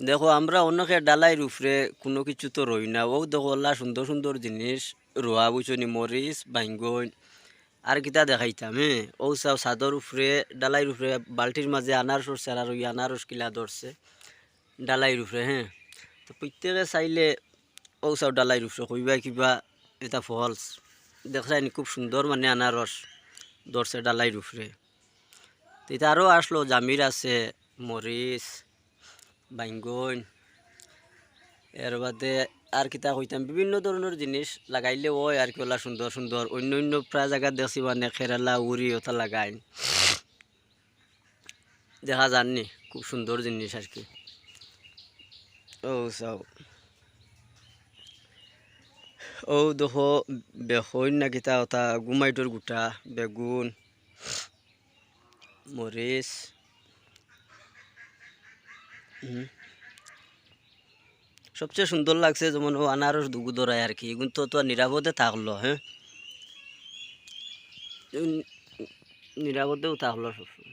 দেখো, আমরা অনেকে ডালাইয়ের উপরে কোনো কিছু তো রই না। ও দেখো, ওলা সুন্দর সুন্দর জিনিস, রোয়া বুঝনি মরিচ, বাইঙ্গন, আর কিতা দেখাইতাম হ্যাঁ? ও চাও ছাদর উপরে ডালাইয়ের উপরে বালতির মাঝে আনারস আর ওই আনারস কিলা ধরছে ডালাইয়ের উপরে হ্যাঁ? তো প্রত্যেকে চাইলে ও চাও ডালাইয়ের উপরে কইবা কিবা এটা ফলস দেখছেন খুব সুন্দর মানে আনারস ধরছে ডালাইয়ের উপরে তো এটা আরও আসলো জামির আছে মরিচ বাইঙ্গন। এর বাদে আর কিতা কইতাম, বিভিন্ন ধরনের জিনিস লাগাইলে ওই আর কি ওলা সুন্দর সুন্দর অন্য অন্য প্রায় জায়গা দেখছি মানে কেরালা উড়ি ওটা লাগাই। দেখা যাননি খুব সুন্দর জিনিস আর কি। ও চাও। ও দেখো বেহইন না কিতা ওটা গুমাইটোর গোটা, বেগুন মরিচ। সবচেয়ে সুন্দর লাগছে যেমন ও আনারস দুগু আর কি। এগুলো তো তো নিরাপদে থাকল হ্যাঁ? নিরাপদেও থাকল সবসময়।